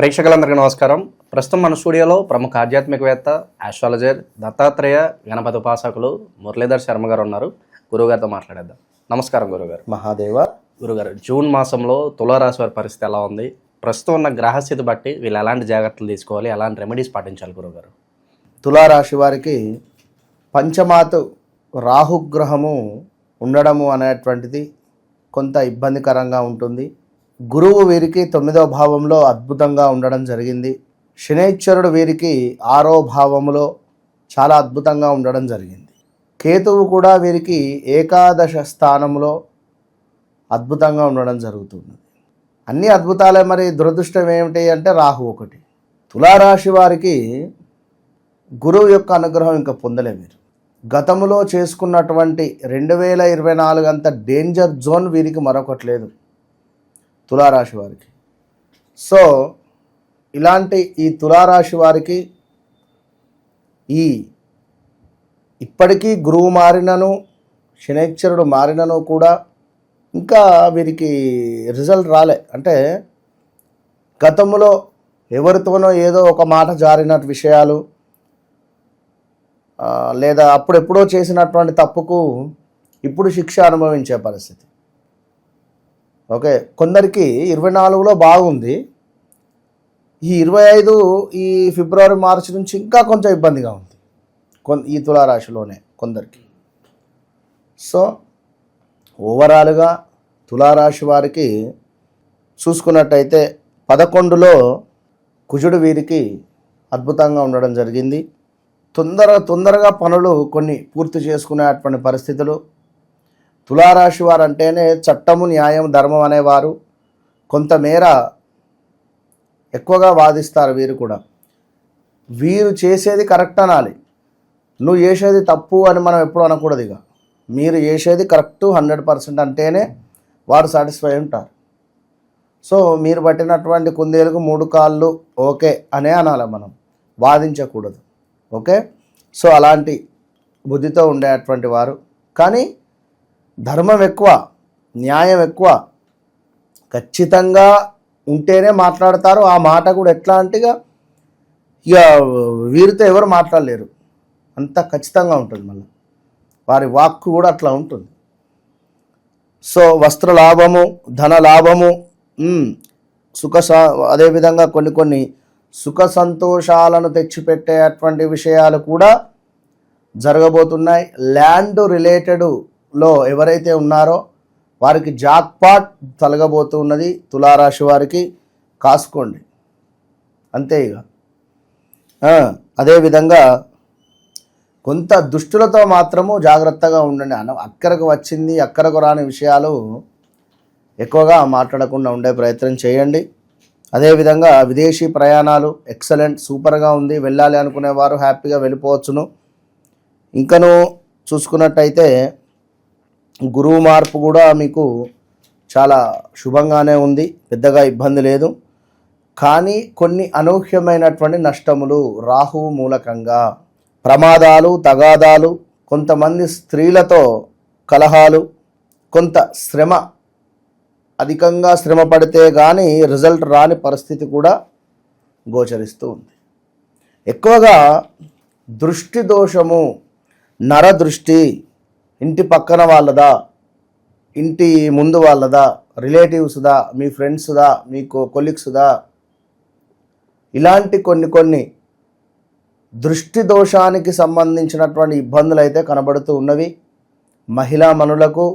ప్రేక్షకులందరికీ నమస్కారం. ప్రస్తుతం మన స్టూడియోలో ప్రముఖ ఆధ్యాత్మికవేత్త ఆస్ట్రాలజర్ దత్తాత్రేయ గణపతి ఉపాసకులు మురళీధర్ శర్మ గారు ఉన్నారు. గురువుగారితో మాట్లాడేద్దాం. నమస్కారం గురుగారు మహాదేవ. గురుగారు జూన్ మాసంలో తులారాశి వారి పరిస్థితి ఎలా ఉంది? ప్రస్తుతం ఉన్న గ్రహస్థితి బట్టి వీళ్ళు ఎలాంటి జాగ్రత్తలు తీసుకోవాలి? ఎలాంటి రెమెడీస్ పాటించాలి గురుగారు తులారాశి వారికి పంచమాతు రాహుగ్రహము ఉండడము అనేటువంటిది కొంత ఇబ్బందికరంగా ఉంటుంది. గురువు వీరికి తొమ్మిదవ భావంలో అద్భుతంగా ఉండడం జరిగింది. శనేశ్వరుడు వీరికి ఆరో భావములో చాలా అద్భుతంగా ఉండడం జరిగింది. కేతువు కూడా వీరికి ఏకాదశ స్థానంలో అద్భుతంగా ఉండడం జరుగుతుంది. అన్ని అద్భుతాలే మరి దురదృష్టం ఏమిటి అంటే రాహు ఒకటి. తులారాశి వారికి గురువు యొక్క అనుగ్రహం ఇంకా పొందలే మీరు గతంలో చేసుకున్నటువంటి రెండు వేల ఇరవై నాలుగు అంత డేంజర్ జోన్ వీరికి మరొకటి లేదు. తులారాశి వారికి. సో ఇలాంటి ఈ తులారాశి వారికి ఈ ఇప్పటికీ గురువు మారినను శనేశ్వరుడు మారినను కూడా ఇంకా వీరికి రిజల్ట్ రాలే. అంటే గతంలో ఎవరితోనో ఏదో ఒక మాట జారిన విషయాలు లేదా అప్పుడెప్పుడో చేసినటువంటి తప్పుకు ఇప్పుడు శిక్ష అనుభవించే పరిస్థితి. ఓకే కొందరికి ఇరవై నాలుగులో బాగుంది. ఈ ఇరవై ఐదు ఈ ఫిబ్రవరి మార్చి నుంచి ఇంకా కొంచెం ఇబ్బందిగా ఉంది. కొన్ ఈ తులారాశిలోనే కొందరికి. సో ఓవరాల్గా తులారాశి వారికి చూసుకున్నట్టయితే పదకొండులో కుజుడు వీరికి అద్భుతంగా ఉండడం జరిగింది. తొందర తొందరగా పనులు కొన్ని పూర్తి చేసుకునేటువంటి పరిస్థితులు తులారాశి వారు అంటేనే చట్టము న్యాయం ధర్మం అనేవారు కొంతమేర ఎక్కువగా వాదిస్తారు వీరు కూడా. వీరు చేసేది కరెక్ట్ అనాలి. నువ్వు చేసేది తప్పు అని మనం ఎప్పుడు అనకూడదు ఇక. మీరు చేసేది కరెక్ట్ హండ్రెడ్ పర్సెంట్ అంటేనే వారు సాటిస్ఫై ఉంటారు. సో మీరు పట్టినటువంటి కుందేలకు మూడు కాళ్ళు ఓకే అనే అనాలి మనం. వాదించకూడదు. ఓకే? సో అలాంటి బుద్ధితో ఉండేటువంటి వారు. కానీ ధర్మం ఎక్కువ న్యాయం ఎక్కువ ఖచ్చితంగా ఉంటేనే మాట్లాడతారు. ఆ మాట కూడా ఎట్లా అంటే ఇక ఇక వీరితో ఎవరు మాట్లాడలేరు. అంత ఖచ్చితంగా ఉంటుంది మళ్ళీ. వారి వాక్కు కూడా అట్లా ఉంటుంది. సో వస్త్ర లాభము ధన లాభము సుఖ అదేవిధంగా కొన్ని కొన్ని సుఖ సంతోషాలను తెచ్చిపెట్టేటువంటి విషయాలు కూడా జరగబోతున్నాయి. ల్యాండ్ లో ఎవరైతే ఉన్నారో వారికి జాక్పాట్ తొలగబోతున్నది తులారాశి వారికి కాసుకోండి. అంతే ఇక. అదేవిధంగా కొంత దుష్టులతో మాత్రము జాగ్రత్తగా ఉండండి. అన అక్కరకు వచ్చింది అక్కరకు రాని విషయాలు ఎక్కువగా మాట్లాడకుండా ఉండే ప్రయత్నం చేయండి. అదేవిధంగా విదేశీ ప్రయాణాలు ఎక్సలెంట్ సూపర్గా ఉంది. వెళ్ళాలి అనుకునేవారు హ్యాపీగా వెళ్ళిపోవచ్చును. ఇంకను చూసుకున్నట్టయితే గురువు మార్పు కూడా మీకు చాలా శుభంగానే ఉంది. పెద్దగా ఇబ్బంది లేదు. కానీ కొన్ని అనూహ్యమైనటువంటి నష్టములు రాహువు మూలకంగా ప్రమాదాలు తగాదాలు కొంతమంది స్త్రీలతో కలహాలు కొంత శ్రమ అధికంగా శ్రమ పడితే కానీ రిజల్ట్ రాని పరిస్థితి కూడా గోచరిస్తూ ఉంది. ఎక్కువగా దృష్టి దోషము నర దృష్టి ఇంటి పక్కన వాళ్ళదా? ఇంటి ముందు వాళ్ళదా? రిలేటివ్స్దా? మీ ఫ్రెండ్స్దా? మీ కొలీగ్స్దా? ఇలాంటి కొన్ని కొన్ని దృష్టి దోషానికి సంబంధించినటువంటి ఇబ్బందులు అయితే కనబడుతూ ఉన్నవి. మహిళా మనులకు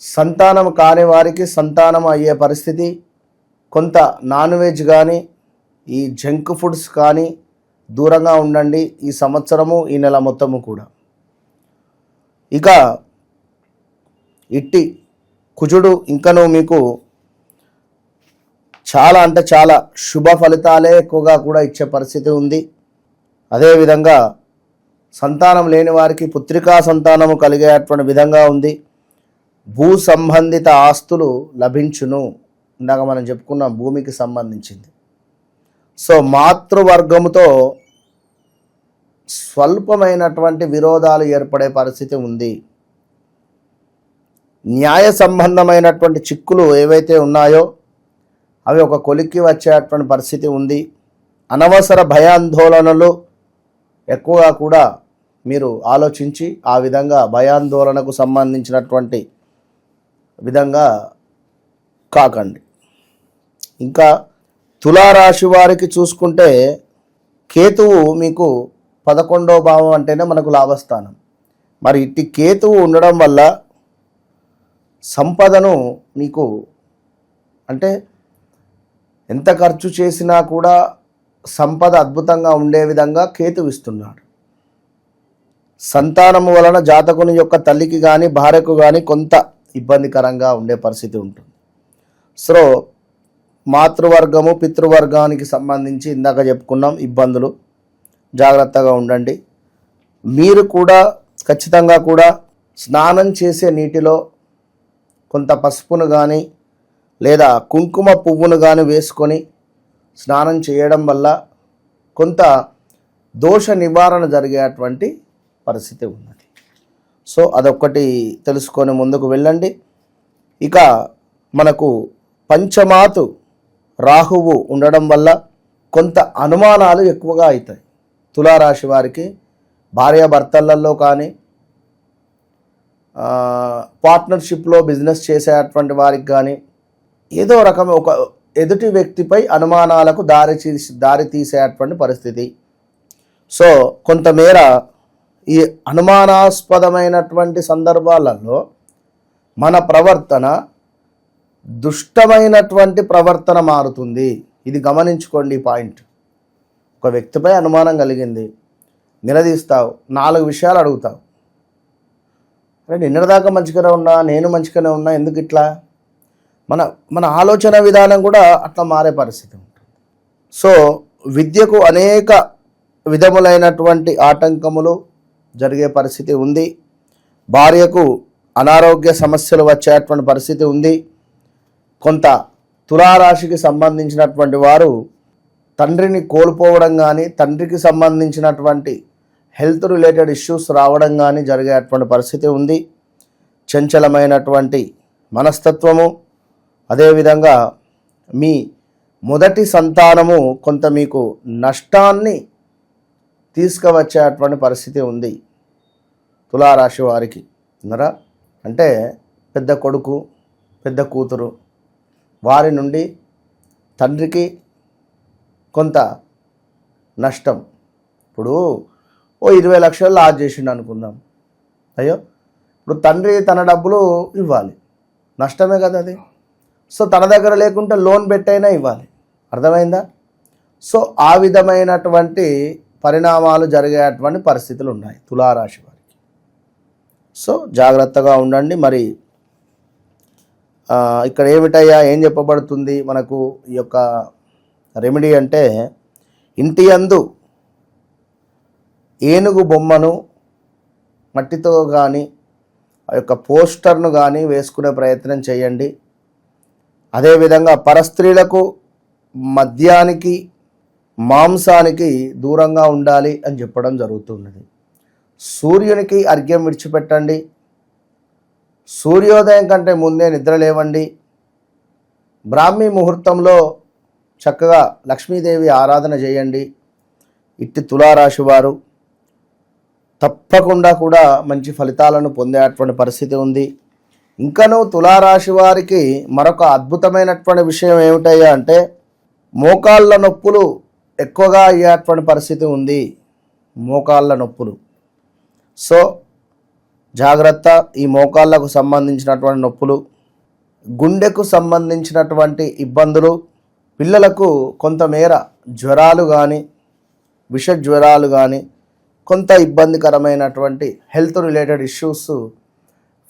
సంతానం కాని వారికి సంతానం అయ్యే పరిస్థితి. కొంత నాన్ వెజ్ కానీ ఈ జంక్ ఫుడ్స్ కానీ దూరంగా ఉండండి ఈ సంవత్సరము ఈ నెల మొత్తము కూడా. ఇక ఇట్టి కుజుడు ఇంకను మీకు చాలా అంటే చాలా శుభ ఫలితాలే ఎక్కువగా కూడా ఇచ్చే పరిస్థితి ఉంది. అదేవిధంగా సంతానం లేని వారికి పుత్రికా సంతానము కలిగేటువంటి విధంగా ఉంది. భూ సంబంధిత ఆస్తులు లభించును. ఇందాక మనం చెప్పుకున్న భూమికి సంబంధించింది. సో మాతృవర్గముతో స్వల్పమైనటువంటి విరోధాలు ఏర్పడే పరిస్థితి ఉంది. న్యాయ సంబంధమైనటువంటి చిక్కులు ఏవైతే ఉన్నాయో అవి ఒక కొలిక్కి వచ్చేటువంటి పరిస్థితి ఉంది. అనవసర భయాందోళనలు ఎక్కువగా కూడా మీరు ఆలోచించి ఆ విధంగా భయాందోళనకు సంబంధించినటువంటి విధంగా కాకండి. ఇంకా తులారాశి వారికి చూసుకుంటే కేతువు మీకు పదకొండవ భావం అంటేనే మనకు లాభస్థానం. మరి ఇట్టి కేతువు ఉండడం వల్ల సంపదను మీకు అంటే ఎంత ఖర్చు చేసినా కూడా సంపద అద్భుతంగా ఉండే విధంగా కేతువిస్తున్నాడు సంతానము వలన జాతకుని యొక్క తల్లికి కానీ భార్యకు కానీ కొంత ఇబ్బందికరంగా ఉండే పరిస్థితి ఉంటుంది. సో మాతృవర్గము పితృవర్గానికి సంబంధించి ఇందాక చెప్పుకున్నాం ఇబ్బందులు. జాగ్రత్తగా ఉండండి. మీరు కూడా ఖచ్చితంగా కూడా స్నానం చేసే నీటిలో కొంత పసుపును కానీ లేదా కుంకుమ పువ్వును కానీ వేసుకొని స్నానం చేయడం వల్ల కొంత దోష నివారణ జరిగేటువంటి పరిస్థితి ఉన్నది. సో అదొక్కటి తెలుసుకొని ముందుకు వెళ్ళండి. ఇక మనకు పంచమాతు రాహువు ఉండడం వల్ల కొంత అనుమానాలు ఎక్కువగా అవుతాయి. తులారాశి వారికి భార్యాభర్తలలో కానీ పార్ట్నర్షిప్లో బిజినెస్ చేసేటువంటి వారికి కానీ ఏదో రకం ఒక ఎదుటి వ్యక్తిపై అనుమానాలకు దారి తీసి దారి తీసేటువంటి పరిస్థితి. సో కొంతమేర ఈ అనుమానాస్పదమైనటువంటి సందర్భాలలో మన ప్రవర్తన దుష్టమైనటువంటి ప్రవర్తన మారుతుంది. ఇది గమనించుకోండి పాయింట్. ఒక వ్యక్తిపై అనుమానం కలిగింది. నిలదీస్తావు. నాలుగు విషయాలు అడుగుతావు. అరే నిన్నటిదాకా మంచిగానే ఉన్నా నేను మంచిగానే ఉన్నా ఎందుకు ఇట్లా? మన మన ఆలోచన విధానం కూడా అట్లా మారే పరిస్థితి ఉంటుంది. సో విద్యకు అనేక విధములైనటువంటి ఆటంకములు జరిగే పరిస్థితి ఉంది. భార్యకు అనారోగ్య సమస్యలు వచ్చేటువంటి పరిస్థితి ఉంది. కొంత తులారాశికి సంబంధించినటువంటి వారు తండ్రిని కోల్పోవడం కానీ తండ్రికి సంబంధించినటువంటి హెల్త్ రిలేటెడ్ ఇష్యూస్ రావడం కానీ జరిగేటువంటి పరిస్థితి ఉంది. చంచలమైనటువంటి మనస్తత్వము అదేవిధంగా మీ మొదటి సంతానము కొంత మీకు నష్టాన్ని తీసుకువచ్చేటువంటి పరిస్థితి ఉంది. తులారాశి వారికి ఉన్నారా? అంటే పెద్ద కొడుకు పెద్ద కూతురు వారి నుండి తండ్రికి కొంత నష్టం. ఇప్పుడు ఓ ఇరవై లక్షలు లాస్ చేసిండు అనుకుందాం. అయ్యో ఇప్పుడు తండ్రి తన డబ్బులు ఇవ్వాలి. నష్టమే కదా అది. సో తన దగ్గర లేకుంటే లోన్ పెట్టైనా ఇవ్వాలి. అర్థమైందా? సో ఆ విధమైనటువంటి పరిణామాలు జరిగేటువంటి పరిస్థితులు ఉన్నాయి తులారాశి వారికి. సో జాగ్రత్తగా ఉండండి. మరి ఇక్కడ ఏమిటయ్యా? ఏం చెప్పబడుతుంది? మనకు ఈ యొక్క రెమెడీ అంటే ఇంటి అందు ఏనుగు బొమ్మను మట్టితో కానీ ఆ యొక్క పోస్టర్ను కానీ వేసుకునే ప్రయత్నం చేయండి. అదేవిధంగా పరస్త్రీలకు మద్యానికి మాంసానికి దూరంగా ఉండాలి అని చెప్పడం జరుగుతున్నది. సూర్యునికి అర్ఘ్యం విడిచిపెట్టండి. సూర్యోదయం కంటే ముందే నిద్ర లేవండి. బ్రాహ్మీ ముహూర్తంలో చక్కగా లక్ష్మీదేవి ఆరాధన చేయండి. ఇట్టి తులారాశి వారు తప్పకుండా కూడా మంచి ఫలితాలను పొందేటువంటి పరిస్థితి ఉంది. ఇంకను తులారాశి వారికి మరొక అద్భుతమైనటువంటి విషయం ఏమిటయ్యా అంటే మోకాళ్ళ నొప్పులు ఎక్కువగా అయ్యేటువంటి పరిస్థితి ఉంది. మోకాళ్ళ నొప్పులు. సో జాగ్రత్త ఈ మోకాళ్ళకు సంబంధించినటువంటి నొప్పులు. గుండెకు సంబంధించినటువంటి ఇబ్బందులు. పిల్లలకు కొంతమేర జ్వరాలు కానీ విష జ్వరాలు కానీ కొంత ఇబ్బందికరమైనటువంటి హెల్త్ రిలేటెడ్ ఇష్యూస్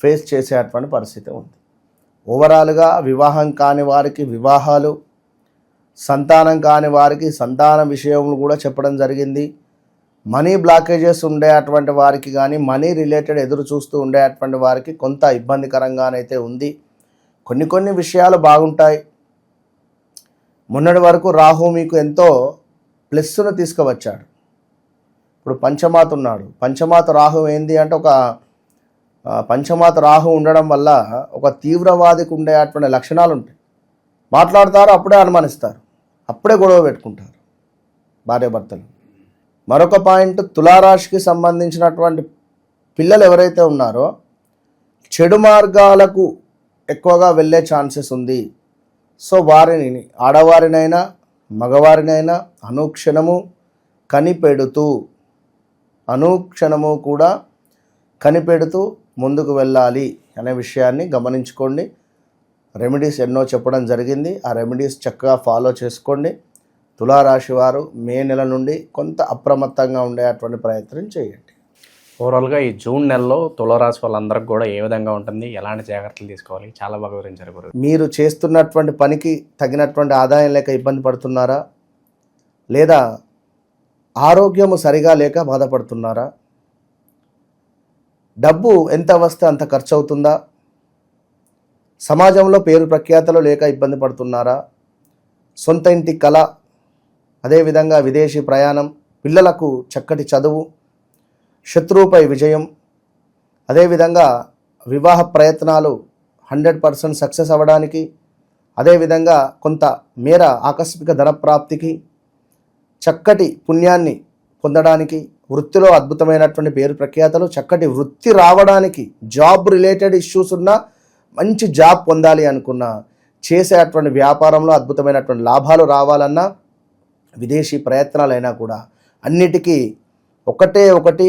ఫేస్ చేసేటువంటి పరిస్థితి ఉంది. ఓవరాల్గా వివాహం కాని వారికి వివాహాలు సంతానం కాని వారికి సంతాన విషయములు కూడా చెప్పడం జరిగింది. మనీ బ్లాకేజెస్ ఉండే అటువంటి వారికి కానీ మనీ రిలేటెడ్ ఎదురు చూస్తూ ఉండేటువంటి వారికి కొంత ఇబ్బందికరంగానైతే ఉంది. కొన్ని కొన్ని విషయాలు బాగుంటాయి. మొన్నటి వరకు రాహు మీకు ఎంతో ప్లస్సును తీసుకువచ్చాడు. ఇప్పుడు పంచమాత ఉన్నాడు. పంచమాత రాహు ఏంది అంటే ఒక పంచమాత రాహు ఉండడం వల్ల ఒక తీవ్రవాదికి ఉండే అటువంటి లక్షణాలు ఉంటాయి మాట్లాడతారు అప్పుడే అనుమానిస్తారు. అప్పుడే గొడవ పెట్టుకుంటారు భార్యాభర్తలు. మరొక పాయింట్ తులారాశికి సంబంధించినటువంటి పిల్లలు ఎవరైతే ఉన్నారో చెడు మార్గాలకు ఎక్కువగా వెళ్ళే ఛాన్సెస్ ఉంది. సో వారిని ఆడవారినైనా మగవారినైనా అనుక్షణము కనిపెడుతూ అనుక్షణము కూడా కనిపెడుతూ ముందుకు వెళ్ళాలి అనే విషయాన్ని గమనించుకోండి. రెమెడీస్ ఎన్నో చెప్పడం జరిగింది. ఆ రెమెడీస్ చక్కగా ఫాలో చేసుకోండి. తులారాశి వారు మే నెల నుండి కొంత అప్రమత్తంగా ఉండేటువంటి ప్రయత్నం చేయండి. ఓవరాల్గా ఈ జూన్ నెలలో తులరాశి వాళ్ళందరికీ కూడా ఏ విధంగా ఉంటుంది? ఎలాంటి జాగ్రత్తలు తీసుకోవాలి? చాలా బాగా వివరించారు గురు. మీరు చేస్తున్నటువంటి పనికి తగినటువంటి ఆదాయం లేక ఇబ్బంది పడుతున్నారా? లేదా ఆరోగ్యము సరిగా లేక బాధపడుతున్నారా? డబ్బు ఎంత వస్తే అంత ఖర్చు అవుతుందా సమాజంలో పేరు ప్రఖ్యాతలు లేక ఇబ్బంది పడుతున్నారా? సొంత ఇంటి కళ అదేవిధంగా విదేశీ ప్రయాణం పిల్లలకు చక్కటి చదువు శత్రువుపై విజయం. అదేవిధంగా వివాహ ప్రయత్నాలు హండ్రెడ్ పర్సెంట్ సక్సెస్ అవ్వడానికి అదేవిధంగా కొంత మేర ఆకస్మిక ధనప్రాప్తికి చక్కటి పుణ్యాన్ని పొందడానికి వృత్తిలో అద్భుతమైనటువంటి పేరు ప్రఖ్యాతలు చక్కటి వృత్తి రావడానికి జాబ్ రిలేటెడ్ ఇష్యూస్ ఉన్నా మంచి జాబ్ పొందాలి అనుకున్నా చేసేటువంటి వ్యాపారంలో అద్భుతమైనటువంటి లాభాలు రావాలన్నా విదేశీ ప్రయత్నాలైనా కూడా అన్నిటికీ ఒకటే ఒకటి